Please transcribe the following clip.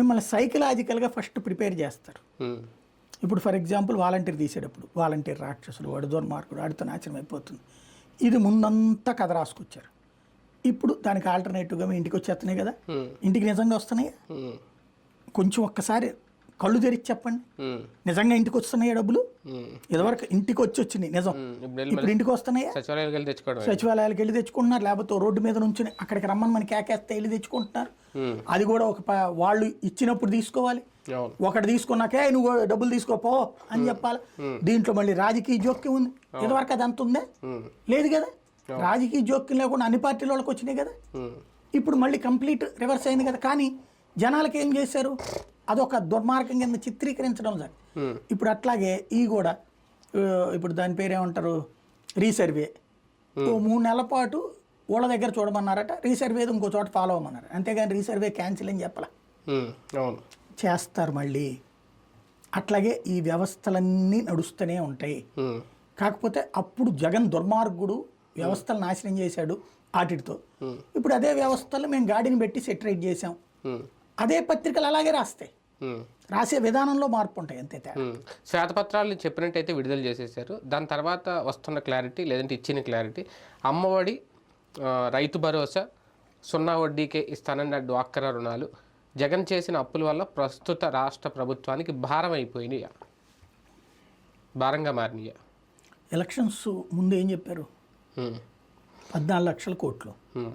మిమ్మల్ని సైకలాజికల్గా first prepare చేస్తారు. ఇప్పుడు ఫర్ ఎగ్జాంపుల్ వాలంటీర్ తీసేటప్పుడు వాలంటీర్ రాక్షసుడు వాడు దుర్మార్గుడు వాడితో నాశనం అయిపోతుంది. ఇది ముందంతా కథ రాసుకొచ్చారు. ఇప్పుడు దానికి ఆల్టర్నేటివ్గా మీ ఇంటికి వచ్చేస్తున్నాయి కదా? ఇంటికి నిజంగా వస్తున్నాయి? కొంచెం ఒక్కసారి కళ్ళు తెరిచి చెప్పండి. నిజంగా ఇంటికి వస్తున్నాయి డబ్బులు? ఇదివరకు ఇంటికి వచ్చి వచ్చినాయి నిజం. ఇప్పుడు ఇంటికి వస్తున్నాయా? సచివాలయాలకు వెళ్ళి తెచ్చుకుంటున్నారు లేకపోతే రోడ్డు మీద నుంచి అక్కడికి రమ్మని మనకి కేకేస్తే వెళ్ళి తెచ్చుకుంటున్నారు. అది కూడా ఒక వాళ్ళు ఇచ్చినప్పుడు తీసుకోవాలి. ఒకటి తీసుకున్నాకే నువ్వు డబ్బులు తీసుకోపో అని చెప్పాలి. దీంట్లో మళ్ళీ రాజకీయ జోక్యం ఉంది. ఇదివరకు అది అంత ఉందా? లేదు కదా? రాజకీయ జోక్యం లేకుండా అన్ని పార్టీల వాళ్ళకి వచ్చినాయి కదా? ఇప్పుడు మళ్ళీ కంప్లీట్ రివర్స్ అయింది కదా? కానీ జనాలకి ఏం చేశారు? అదొక దుర్మార్గం కింద చిత్రీకరించడం సార్. ఉమ్, ఇప్పుడు అట్లాగే ఈ కూడా ఇప్పుడు దాని పేరు ఏమంటారు రీసర్వే. ఓ మూడు నెలల పాటు వాళ్ళ దగ్గర చూడమన్నారట రీసర్వే ఇంకో చోట ఫాలో అవ్వమన్నారు. అంతేగాని రీసర్వే క్యాన్సిల్ అని చెప్పాల. అవును. చేస్తారు మళ్ళీ. అట్లాగే ఈ వ్యవస్థలన్నీ నడుస్తూనే ఉంటాయి. కాకపోతే అప్పుడు జగన్ దుర్మార్గుడు వ్యవస్థలు నాశనం చేశాడు ఆటితో. ఇప్పుడు అదే వ్యవస్థలు మేము గాడిని పెట్టి సెటరేట్ చేసాం అదే పత్రికలు అలాగే రాస్తాయి. రాసే విధానంలో మార్పు ఉంటాయి అంతే. శ్వేతపత్రాలు చెప్పినట్టయితే విడుదల చేసేసారు దాని తర్వాత వస్తున్న క్లారిటీ లేదంటే ఇచ్చిన క్లారిటీ అమ్మఒడి రైతు భరోసా సున్నా వడ్డీకే ఇస్తానన్న డ్వాక్రా రుణాలు జగన్ చేసిన అప్పుల వల్ల ప్రస్తుత రాష్ట్ర ప్రభుత్వానికి భారం అయిపోయినాయి. భారంగా మారినాయి. ఎలక్షన్స్ ముందు ఏం చెప్పారు? పద్నాలుగు లక్షల కోట్లు.